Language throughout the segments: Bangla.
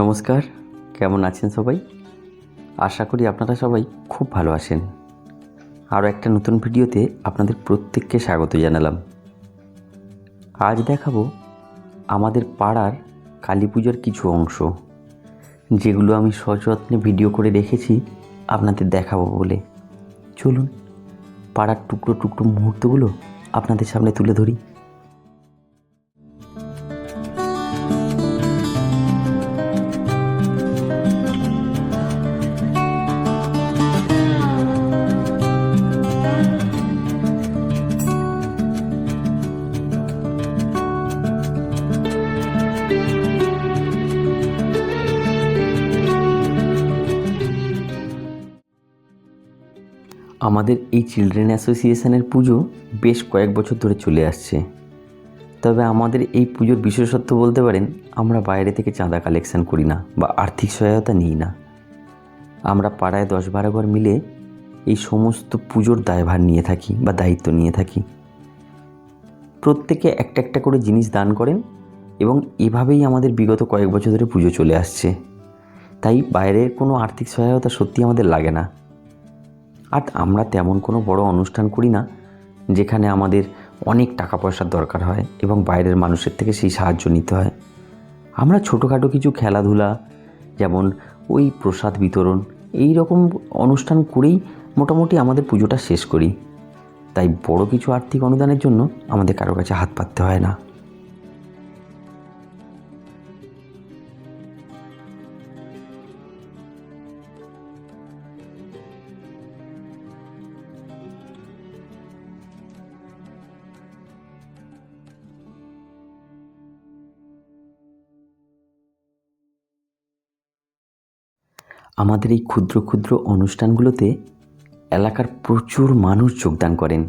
নমস্কার, কেমন আছেন সবাই? আশা করি আপনারা সবাই খুব ভালো আছেন। আরও একটা নতুন ভিডিওতে আপনাদের প্রত্যেককে স্বাগত জানালাম। আজ দেখাবো আমাদের পাড়ার কালী পুজোর কিছু অংশ, যেগুলো আমি সযত্নে ভিডিও করে রেখেছি, আপনাদের দেখাবো বলে। চলুন, পাড়ার টুকরো টুকরো মুহূর্তগুলো আপনাদের সামনে তুলে ধরি। আমাদের এই চিলড্রেন অ্যাসোসিয়েশনের পুজো বেশ কয়েক বছর ধরে চলে আসছে। তবে আমাদের এই পুজোর বিশেষত্ব বলতে পারেন, আমরা বাইরে থেকে চাঁদা কালেকশন করি না বা আর্থিক সহায়তা নিই না। আমরা পাড়ায় দশ বারো ঘর মিলে এই সমস্ত পুজোর দায়ভার নিয়ে থাকি বা দায়িত্ব নিয়ে থাকি। প্রত্যেকে একটা একটা করে জিনিস দান করেন এবং এভাবেই আমাদের বিগত কয়েক বছর ধরে পুজো চলে আসছে। তাই বাইরের কোনো আর্থিক সহায়তা সত্যি আমাদের লাগে না। আর আমরা তেমন কোনো বড় অনুষ্ঠান করি না যেখানে আমাদের অনেক টাকা পয়সার দরকার হয় এবং বাইরের মানুষের থেকে সেই সাহায্য নিতে হয়। আমরা ছোটোখাটো কিছু খেলাধুলা, যেমন ওই প্রসাদ বিতরণ, এই রকম অনুষ্ঠান করেই মোটামুটি আমাদের পুজোটা শেষ করি। তাই বড় কিছু আর্থিক অনুদানের জন্য আমাদের কারও কাছে হাত পাততে হয় না। আমাদের এই ক্ষুদ্র ক্ষুদ্র অনুষ্ঠানগুলোতে এলাকার প্রচুর মানুষ যোগদান করেন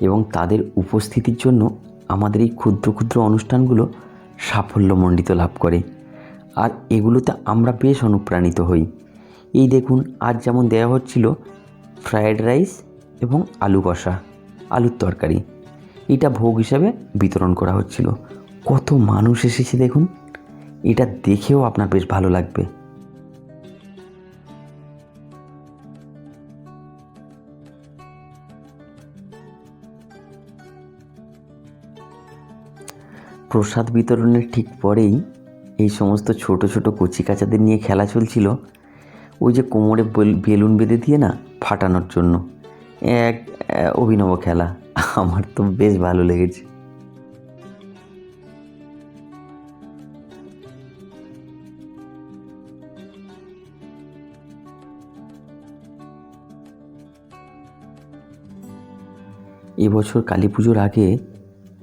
এবং তাদের উপস্থিতির জন্য আমাদের এই ক্ষুদ্র ক্ষুদ্র অনুষ্ঠানগুলো সাফল্যমণ্ডিত লাভ করে। আর এগুলোতে আমরা বেশ অনুপ্রাণিত হই। এই দেখুন, আজ যেমন দেওয়া হচ্ছিল ফ্রায়েড রাইস এবং আলু কষা, আলুর তরকারি। এটা ভোগ হিসাবে বিতরণ করা হচ্ছিল। কত মানুষ এসেছে দেখুন। এটা দেখেও আপনার বেশ ভালো লাগবে। প্রসাদ বিতরণের ঠিক পরেই এই সমস্ত ছোট ছোট কচি কাচাদের নিয়ে খেলা চলছিল। ওই যে কোমরে বেল- বেলুন বেঁধে দিয়ে না ফাটানোর জন্য। এক অভিনব খেলা। আমার তো বেশ ভালো লেগেছে। এবছর কালী পুজোর আগে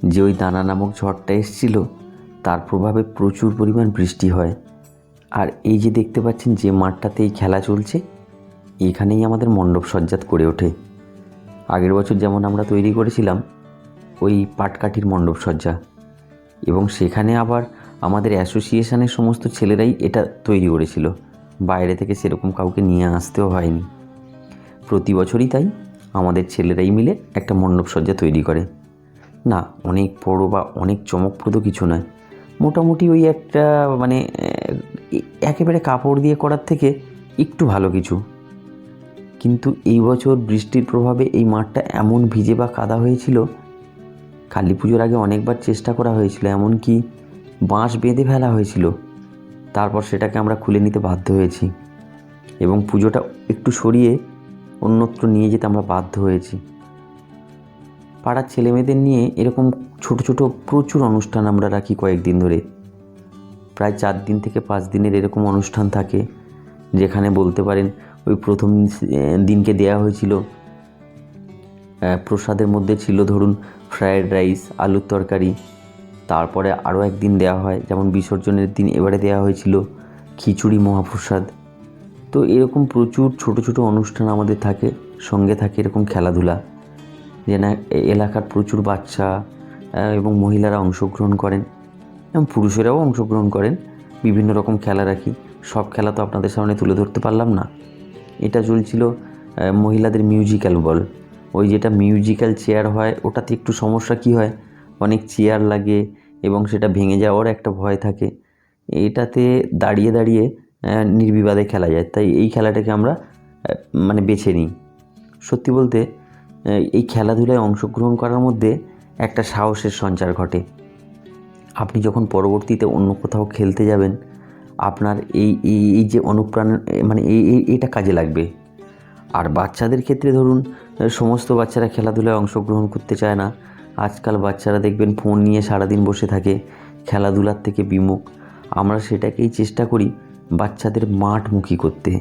যে ওই দানা নামক ঝড়টা এসেছিল, তার প্রভাবে প্রচুর পরিমাণ বৃষ্টি হয়। আর এই যে দেখতে পাচ্ছেন যে মাঠটাতে এই খেলা চলছে, এখানেই আমাদের মণ্ডপ সজ্জাত করে ওঠে। আগের বছর যেমন আমরা তৈরি করেছিলাম, ওই পাটকাঠির মণ্ডপ সজ্জা। এবং সেখানে আবার আমাদের অ্যাসোসিয়েশনের সমস্ত ছেলেরাই এটা তৈরি করেছিল। বাইরে থেকে সেরকম কাউকে নিয়ে আসতেও হয়নি। প্রতি বছরই তাই, আমাদের ছেলেরাই মিলে একটা মণ্ডপ সজ্জা তৈরি করে। না, অনেক বড় বা অনেক চমকপ্রদ কিছু নয়। মোটামুটি ওই একটা মানে একেবারে কাপড় দিয়ে করার থেকে একটু ভালো কিছু। কিন্তু এই বছর বৃষ্টির প্রভাবে এই মাঠটা এমন ভিজে বা কাদা হয়েছিল, কালী পুজোর আগে অনেকবার চেষ্টা করা হয়েছিল, এমনকি বাঁশ বেঁধে ফেলা হয়েছিল। তারপর সেটাকে আমরা খুলে নিতে বাধ্য হয়েছি এবং পুজোটা একটু সরিয়ে অন্যত্র নিয়ে যেতে আমরা বাধ্য হয়েছি। পাড়ার ছেলেমেয়েদের নিয়ে এরকম ছোট ছোট প্রচুর অনুষ্ঠান আমরা রাখি কয়েকদিন ধরে। প্রায় চার দিন থেকে পাঁচ দিনের এরকম অনুষ্ঠান থাকে, যেখানে বলতে পারেন ওই প্রথম দিনকে দেয়া হয়েছিল প্রসাদের মধ্যে ছিল ধরুন ফ্রায়েড রাইস, আলুর তরকারি, তারপরে আরও একদিন দেওয়া হয়, যেমন বিসর্জনের দিন এবারে দেওয়া হয়েছিল খিচুড়ি মহাপ্রসাদ। তো এরকম প্রচুর ছোট ছোট অনুষ্ঠান আমাদের থাকে, সঙ্গে থাকে এরকম খেলাধুলা। এলাকার প্রচুর বাচ্চা এবং মহিলারা অংশগ্রহণ করেন এবং পুরুষেরাও অংশগ্রহণ করেন। বিভিন্ন রকম খেলা রাখি। সব খেলা তো আপনাদের সামনে তুলে ধরতে পারলাম না। এটা চলছিল মহিলাদের মিউজিক্যাল বল ওই যেটা মিউজিক্যাল চেয়ার হয়, ওটাতে একটু সমস্যা কী হয়? অনেক চেয়ার লাগে এবং সেটা ভেঙে যাওয়ার একটা ভয় থাকে। এটাতে দাঁড়িয়ে দাঁড়িয়ে নির্বিবাদে খেলা যায়। তাই এই খেলাটাকে আমরা মানে বেছে নিই। সত্যি বলতে এই খেলাধুলায় অংশগ্রহণ করার মধ্যে একটা সাহসের সঞ্চার ঘটে। আপনি যখন পরবর্তীতে অন্য কোথাও খেলতে যাবেন, আপনার এই এই যে অনুপ্রাণ মানে এই এটা কাজে লাগবে। আর বাচ্চাদের ক্ষেত্রে ধরুন সমস্ত বাচ্চারা খেলাধুলায় অংশগ্রহণ করতে চায় না। আজকাল বাচ্চারা দেখবেন ফোন নিয়ে সারাদিন বসে থাকে, খেলাধুলার থেকে বিমুখ। আমরা সেটাকেই চেষ্টা করি বাচ্চাদের মাঠমুখী করতে।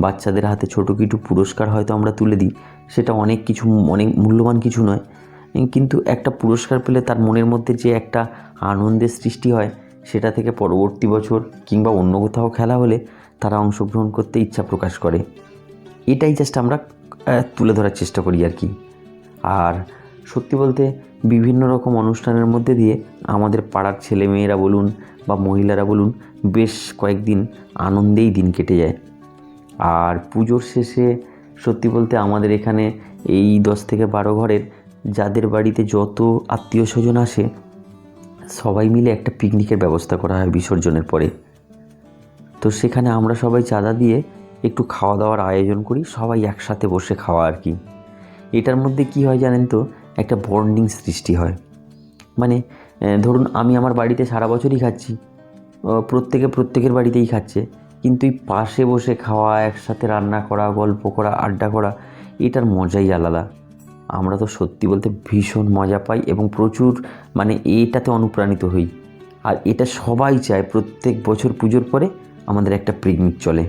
বাচ্চাদের হাতে ছোটো কিছু পুরস্কার হয়তো আমরা তুলে দিই সেটা অনেক কিছু, অনেক মূল্যবান কিছু নয়। কিন্তু একটা পুরস্কার পেলে তার মনের মধ্যে যে একটা আনন্দের সৃষ্টি হয়, সেটা থেকে পরবর্তী বছর কিংবা অন্য কোথাও খেলা হলে তারা অংশগ্রহণ করতে ইচ্ছা প্রকাশ করে। এটাই জাস্ট আমরা তুলে ধরার চেষ্টা করি আর কি। আর সত্যি বলতে বিভিন্ন রকম অনুষ্ঠানের মধ্যে দিয়ে আমাদের পাড়ার ছেলে মেয়েরা বলুন বা মহিলারা বলুন, বেশ কয়েকদিন আনন্দেই দিন কেটে যায়। আর পুজোর শেষে সত্যি বলতে আমাদের এখানে এই দশ থেকে বারো ঘরের যাদের বাড়িতে যত আত্মীয় স্বজন আসে, সবাই মিলে একটা পিকনিকের ব্যবস্থা করা হয় বিসর্জনের পরে। তো সেখানে আমরা সবাই চাঁদা দিয়ে একটু খাওয়া দাওয়ার আয়োজন করি, সবাই একসাথে বসে খাওয়া আর কি। এটার মধ্যে কি হয় জানেন তো, একটা বন্ডিং সৃষ্টি হয়। মানে ধরুন আমি আমার বাড়িতে সারা বছরই খাচ্ছি প্রত্যেকে প্রত্যেকের বাড়িতেই খাচ্ছে। কিন্তু এই পাশে বসে খাওয়া, একসাথে রান্না করা, গল্প করা, আড্ডা করা, এটার মজাই আলাদা। আমরা তো সত্যি বলতে ভীষণ মজা পাই এবং প্রচুর মানে এটাতে অনুপ্রাণিত হই। আর এটা সবাই চায় প্রত্যেক বছর পুজোর পরে আমাদের একটা পিকনিক চলে।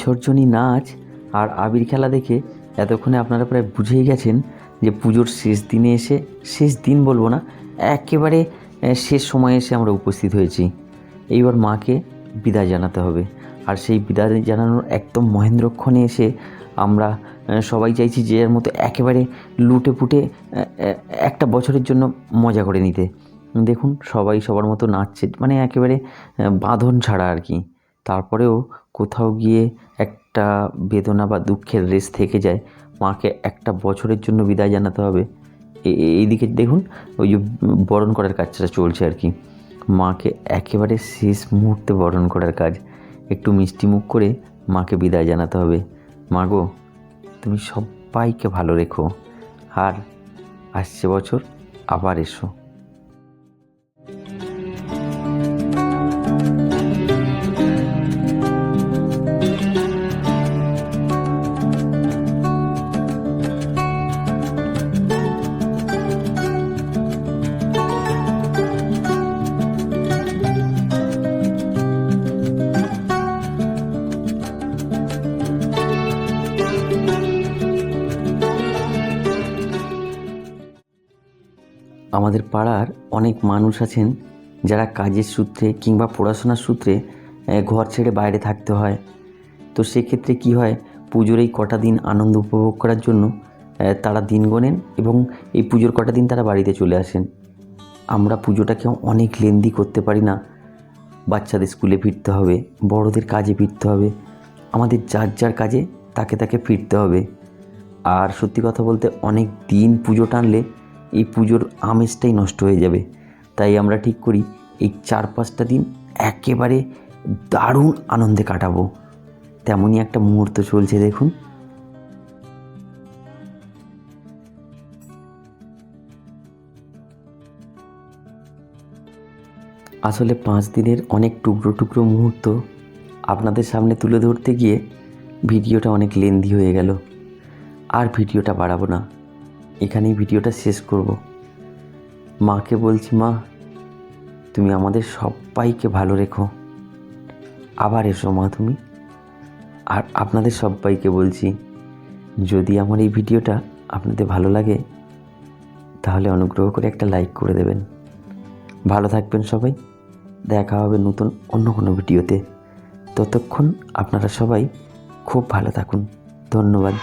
বিসর্জনী নাচ আর আবির খেলা দেখে এতক্ষণে আপনারা প্রায় বুঝেই গেছেন যে পুজোর শেষ দিনে এসে, শেষ দিন বলব না, একেবারে শেষ সময়ে এসে আমরা উপস্থিত হয়েছি। এইবার মাকে বিদায় জানাতে হবে। আর সেই বিদায় জানানোর একদম মহেন্দ্রক্ষণে এসে আমরা সবাই চাইছি যে এর মতো একেবারে লুটে পুটে একটা বছরের জন্য মজা করে নিতে। দেখুন, সবাই সবার মতো নাচছে মানে একেবারে বাঁধন ছাড়া আর কি। তারপরেও কোথাও গিয়ে একটা বেদনা বা দুঃখের রেস থেকে যায়, মাকে একটা বছরের জন্য বিদায় জানাতে হবে। এইদিকে দেখুন, ওই যে বরণ করার কাজটা চলছে আর কি। মাকে একেবারে শেষ মুহূর্তে বরণ করার কাজ। একটু মিষ্টি মুখ করে মাকে বিদায় জানাতে হবে। মা গো, তুমি সবাইকে ভালো রেখো। আর আসছে বছর, আবার এসো। আমাদের পাড়ার অনেক মানুষ আছেন যারা কাজের সূত্রে কিংবা পড়াশোনার সূত্রে ঘর ছেড়ে বাইরে থাকতে হয়। তো সেক্ষেত্রে কি হয়, পুজোর এই কটা দিন আনন্দ উপভোগ করার জন্য তারা দিন গোনেন এবং এই পুজোর কটা দিন তারা বাড়িতে চলে আসেন। আমরা পুজোটাকে অনেক লেন্দি করতে পারি না। বাচ্চাদের স্কুলে ফিরতে হবে, বড়দের কাজে ফিরতে হবে, আমাদের যার যার কাজে তাকে তাকে ফিরতে হবে। আর সত্যি কথা বলতে অনেক দিন পুজো টানলে এই পুজোর আমেজটাই নষ্ট হয়ে যাবে। তাই আমরা ঠিক করি, এই চার পাঁচটা দিন একেবারে দারুণ আনন্দে কাটাবো। তেমনই একটা মুহূর্ত চলছে, দেখুন। আসলে পাঁচ দিনের অনেক টুকরো টুকরো মুহূর্ত আপনাদের সামনে তুলে ধরতে গিয়ে ভিডিওটা অনেক লেন্দি হয়ে গেল। আর ভিডিওটা বাড়াবো না। এখানেই ভিডিওটা শেষ করব। মাকে বলছি, মা, তুমি আমাদের সবাইকে ভালো রেখো। আবার এসো মা তুমি। আর আপনাদের সবাইকে বলছি, যদি আমার এই ভিডিওটা আপনাদের ভালো লাগে, তাহলে অনুগ্রহ করে একটা লাইক করে দেবেন। ভালো থাকবেন সবাই। দেখা হবে নতুন অন্য কোনো ভিডিওতে। ততক্ষণ আপনারা সবাই খুব ভালো থাকুন। ধন্যবাদ।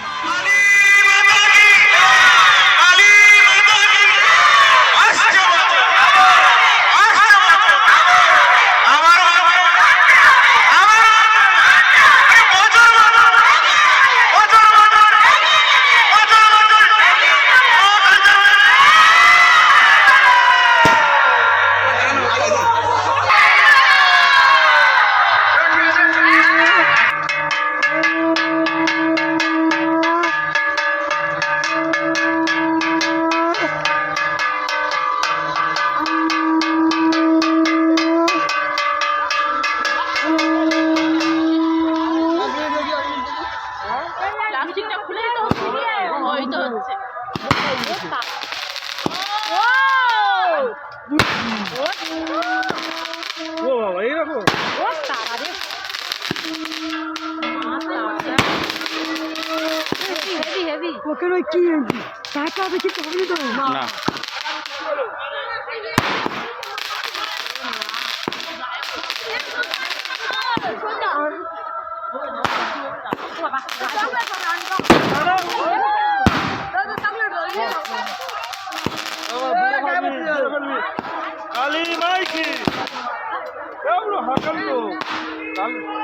ও বাবা এইরকম ওকে ওই কি টাকা দেখি তো মাইকি কেমন হাকাল তো কাল-